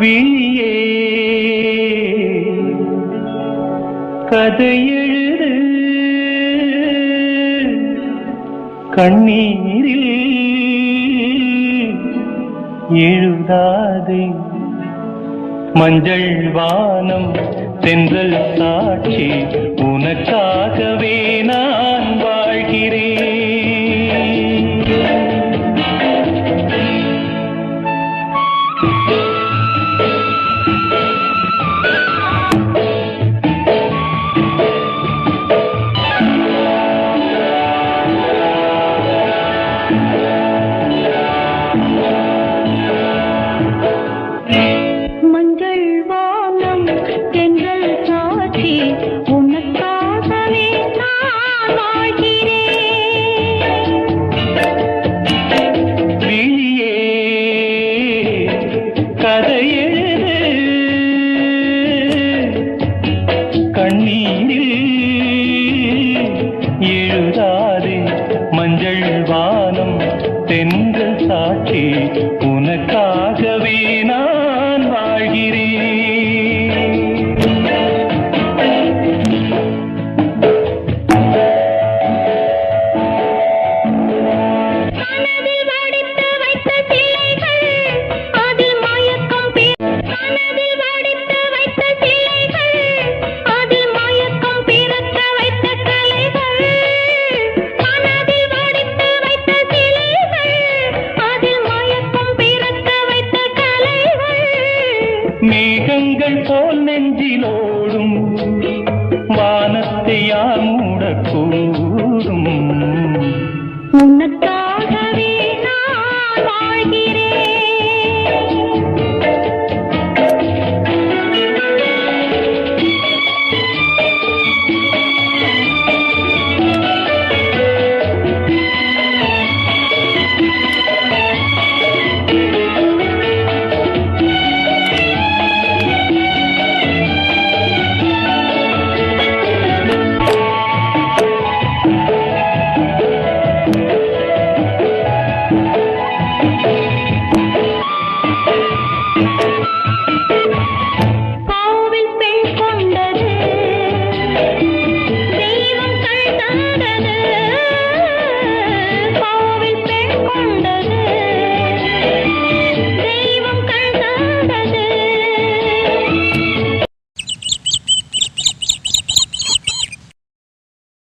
விழியே. கதை எழுது. கண்ணீரில் எழுதாதே. மஞ்சள் வானம் தென்றல் சாட்சி மஞ்சள் வானம் தென்றல் சாட்சி உனக்காகவே நான் வாழ்கிறேன். விழியே கண்ணீரில் எழுதா மேகங்கள் போல் நெஞ்சிலோடும் வானத்தை யார் மூடக்கூடும். உனக்காகவே நான் வாழ்கிறேன்.